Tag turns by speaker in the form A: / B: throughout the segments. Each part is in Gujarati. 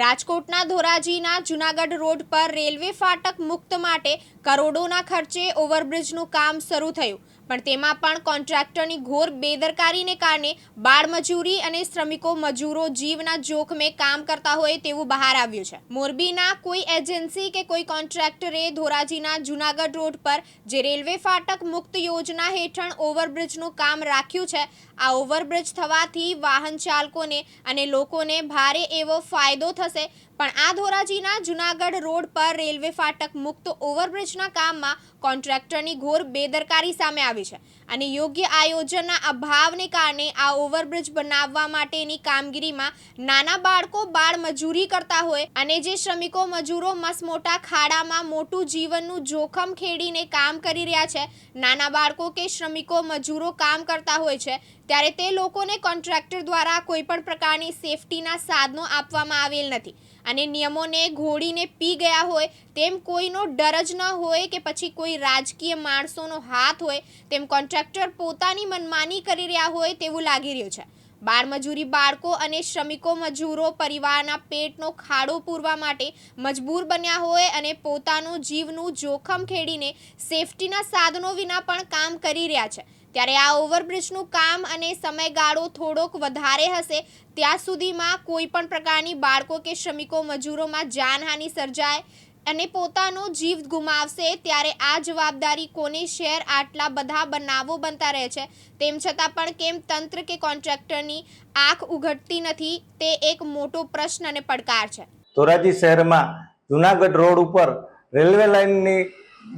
A: રાજકોટના ધોરાજીના જુનાગઢ રોડ પર રેલવે ફાટક મુક્ત માટે કરોડોના ખર્ચે ઓવરબ્રિજનું કામ શરૂ થયું. પણ તેમાં પણ કોન્ટ્રાક્ટરની ઘોર બેદરકારીને કારણે બાળમજૂરી અને શ્રમિકો મજૂરો જીવના જોખમે કામ કરતા હોય તેવું બહાર આવ્યું છે. મોરબીના કોઈ એજન્સી કે કોઈ કોન્ટ્રાક્ટરે ધોરાજીના જુનાગઢ રોડ પર જે રેલવે ફાટક મુક્ત યોજના હેઠળ ઓવરબ્રિજનું કામ રાખ્યું છે, આ ઓવરબ્રિજ થવાથી વાહન ચાલકોને અને લોકોને ભારે એવો ફાયદો થશે હશે પણ આ ધોરાજીના જુનાગઢ રોડ પર રેલવે ફાટક મુક્ત ઓવરબ્રિજના કામમાં કોન્ટ્રાક્ટરની ઘોર બેદરકારી સામે આવી છે અને યોગ્ય આયોજનના અભાવને કારણે આ ઓવરબ્રિજ બનાવવા માટેની કામગીરીમાં નાના બાળકો બાળ મજૂરી કરતા હોય અને જે શ્રમિકો મજૂરો મસમોટા ખાડામાં મોટું જીવનનું જોખમ ખેડીને કામ કરી રહ્યા છે, નાના બાળકો કે શ્રમિકો મજૂરો કામ કરતા હોય છે, ત્યારે તે લોકોને કોન્ટ્રાક્ટર દ્વારા કોઈપણ પ્રકારની સેફટીના સાધનો આપવામાં આવેલ નથી. અને નિયમોને ઘોડીને પી ગયા હોય, તેમ કોઈનો ડર જ ન હોય કે પછી કોઈ રાજકીય માણસોનો હાથ હોય, તેમ કોન્ટ્રાક્ટર પોતાની મનમાની કરી રહ્યા હોય તેવું લાગી રહ્યું છે. બાળમજૂરી બાળકો અને શ્રમિકો મજૂરો પરિવારના પેટનો ખાડો પૂરવા માટે મજબૂર બન્યા હોય અને પોતાનું જીવનું જોખમ ખેડીને સેફટીના સાધનો વિના પણ કામ કરી રહ્યા છે. ત્યારે આ ઓવરબ્રિજનું કામ અને સમયગાળો થોડોક વધારે હશે, ત્યાં સુધીમાં કોઈ પણ પ્રકારની બાળકો કે શ્રમિકો મજૂરોમાં જાનહાનિ સર્જાય અને પોતાનો જીવ ગુમાવશે, ત્યારે આ જવાબદારી કોને શેર આટલા બધા બનાવો બનતા રહે છે? તેમ છતાં પણ કેમ તંત્ર કે કોન્ટ્રાક્ટરની આંખ ઉઘડતી નથી? તે એક મોટો પ્રશ્ન અને પડકાર છે.
B: ધોરાજી શહેરમાં જુનાગઢ રોડ ઉપર રેલવે લાઇનની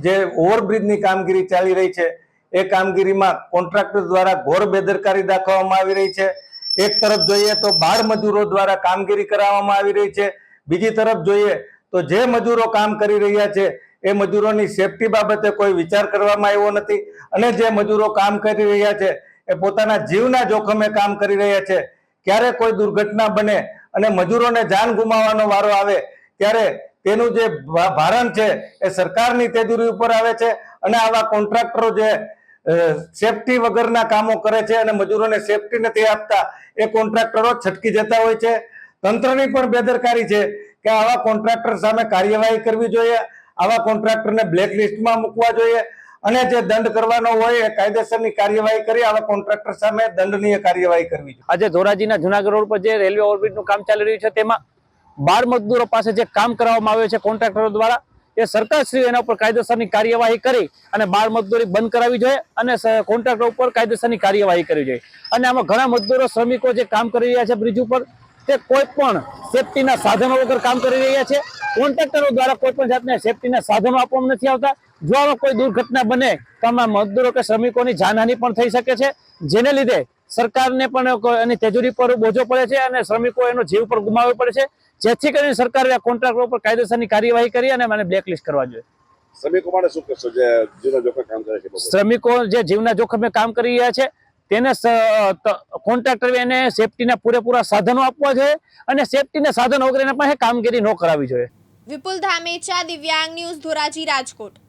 B: જે ઓવરબ્રિજની કામગીરી ચાલી રહી છે એ કામગીરીમાં કોન્ટ્રાક્ટર દ્વારા ઘોર બેદરકારી દાખવવામાં આવી રહી છે. એક તરફ જોઈએ તો બાળ મજૂરો દ્વારા કામગીરી કરાવવામાં આવી રહી છે. બીજી તરફ જોઈએ તો જે મજૂરો કામ કરી રહ્યા છે, એ મજૂરોની સેફટી બાબતે કોઈ વિચાર કરવામાં આવ્યો નથી અને જે મજૂરો કામ કરી રહ્યા છે, એ પોતાના જીવના જોખમે કામ કરી રહ્યા છે. ક્યારે કોઈ દુર્ઘટના બને અને મજૂરોને જાન ગુમાવવાનો વારો આવે, ત્યારે તેનું જે ભારણ છે, એ સરકારની તેજુરી ઉપર આવે છે અને આવા કોન્ટ્રાક્ટરો જે સેફટી વગરના કામો કરે છે અને મજૂરોને સેફટી નથી આપતા, એ કોન્ટ્રાક્ટરો છટકી જતા હોય છે. તંત્રની પણ બેદરકારી છે કે આવા કોન્ટ્રાક્ટર સામે કાર્યવાહી કરવી જોઈએ, આવા કોન્ટ્રાક્ટરને બ્લેક લિસ્ટમાં મૂકવા જોઈએ અને જે દંડ કરવાનો હોય એ કાયદેસરની કાર્યવાહી કરી, આવા કોન્ટ્રાક્ટર સામે દંડનીય કાર્યવાહી કરવી જોઈએ.
C: આજે ધોરાજીના જુનાગઢ રોડ પર જે રેલવે ઓવરબ્રિજનું કામ ચાલી રહ્યું છે, તેમાં બાળ મજદૂરો પાસે જે કામ કરવામાં આવે છે કોન્ટ્રાક્ટરો દ્વારા એ સરકારશ્રી એના ઉપર કાયદેસરની કાર્યવાહી કરી અને બાળ મજદૂરી બંધ કરાવી જોઈએ અને કોન્ટ્રાક્ટર ઉપર કાયદેસરની કાર્યવાહી કરવી જોઈએ. અને આમાં ઘણા મજદૂરો, શ્રમિકો જે કામ કરી રહ્યા છે બ્રિજ ઉપર, તે કોઈ પણ સેફટીના સાધનો વગર કામ કરી રહ્યા છે. કોન્ટ્રાક્ટરો દ્વારા કોઈ પણ જાતના સેફટીના સાધનો આપવામાં નથી આવતા. જો આમાં કોઈ દુર્ઘટના બને, તો આમાં મજદૂરો કે શ્રમિકોની જાનહાનિ પણ થઈ શકે છે. જેને લીધે સરકારને પણ એની તેજુરી પર બોજો પડે છે અને શ્રમિકો એનો જીવ પર ગુમાવવો પડે છે. જેથી કરીને સરકારે આ કોન્ટ્રાક્ટર ઉપર કાયદેસરની કાર્યવાહી કરી અને મને બ્લેકલિસ્ટ કરવા જોઈએ.
D: શ્રમિકો માટે શું કરશો? જે જીવન જોખમ કામ કરે છે
C: શ્રમિકો જે જીવના જોખમે કામ કરી રહ્યા છે તેને કોન્ટ્રાક્ટર એને સેફટીના પૂરેપૂરા સાધનો આપવા જોઈએ અને સેફટીના સાધનો વગર એના પાસે કામગીરી ન કરાવી જોઈએ.
A: વિપુલ ધામેચા દિવ્યાંગ ન્યૂઝ ધોરાજી રાજકોટ.